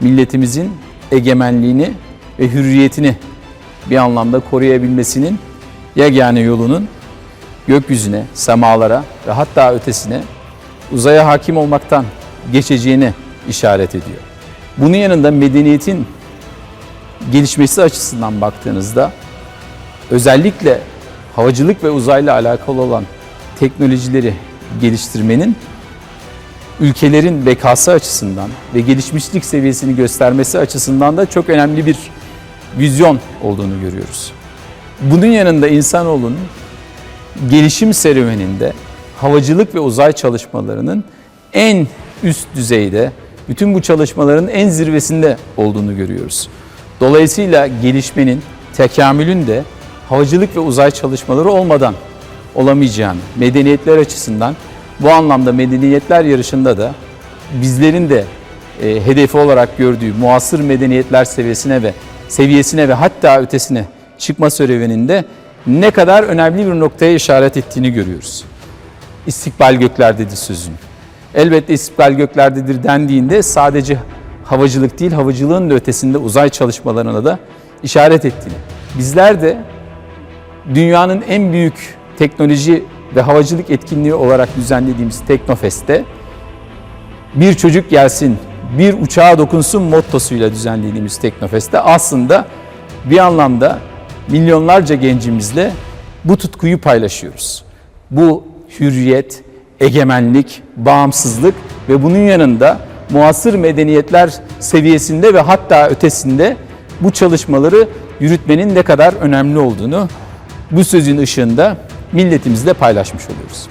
milletimizin egemenliğini ve hürriyetini bir anlamda koruyabilmesinin yegane yolunun gökyüzüne, semalara ve hatta ötesine uzaya hakim olmaktan geçeceğini işaret ediyor. Bunun yanında medeniyetin gelişmesi açısından baktığınızda özellikle havacılık ve uzayla alakalı olan teknolojileri geliştirmenin ülkelerin bekası açısından ve gelişmişlik seviyesini göstermesi açısından da çok önemli bir vizyon olduğunu görüyoruz. Bunun yanında insanoğlunun gelişim serüveninde havacılık ve uzay çalışmalarının en üst düzeyde, bütün bu çalışmaların en zirvesinde olduğunu görüyoruz. Dolayısıyla gelişmenin, tekamülün de havacılık ve uzay çalışmaları olmadan olamayacağını, medeniyetler açısından bu anlamda medeniyetler yarışında da bizlerin de e, hedefi olarak gördüğü muasır medeniyetler seviyesine ve seviyesine ve hatta ötesine çıkma serüveninde ne kadar önemli bir noktaya işaret ettiğini görüyoruz. İstikbal göklerdedir sözün. Elbette istikbal göklerdedir dendiğinde sadece havacılık değil, havacılığın da ötesinde uzay çalışmalarına da işaret ettiğini. Bizler de dünyanın en büyük teknoloji ve havacılık etkinliği olarak düzenlediğimiz Teknofest'te bir çocuk gelsin, bir uçağa dokunsun mottosuyla düzenlediğimiz Teknofest'te aslında bir anlamda milyonlarca gencimizle bu tutkuyu paylaşıyoruz. Bu hürriyet, egemenlik, bağımsızlık ve bunun yanında muasır medeniyetler seviyesinde ve hatta ötesinde bu çalışmaları yürütmenin ne kadar önemli olduğunu bu sözün ışığında milletimizle paylaşmış oluyoruz.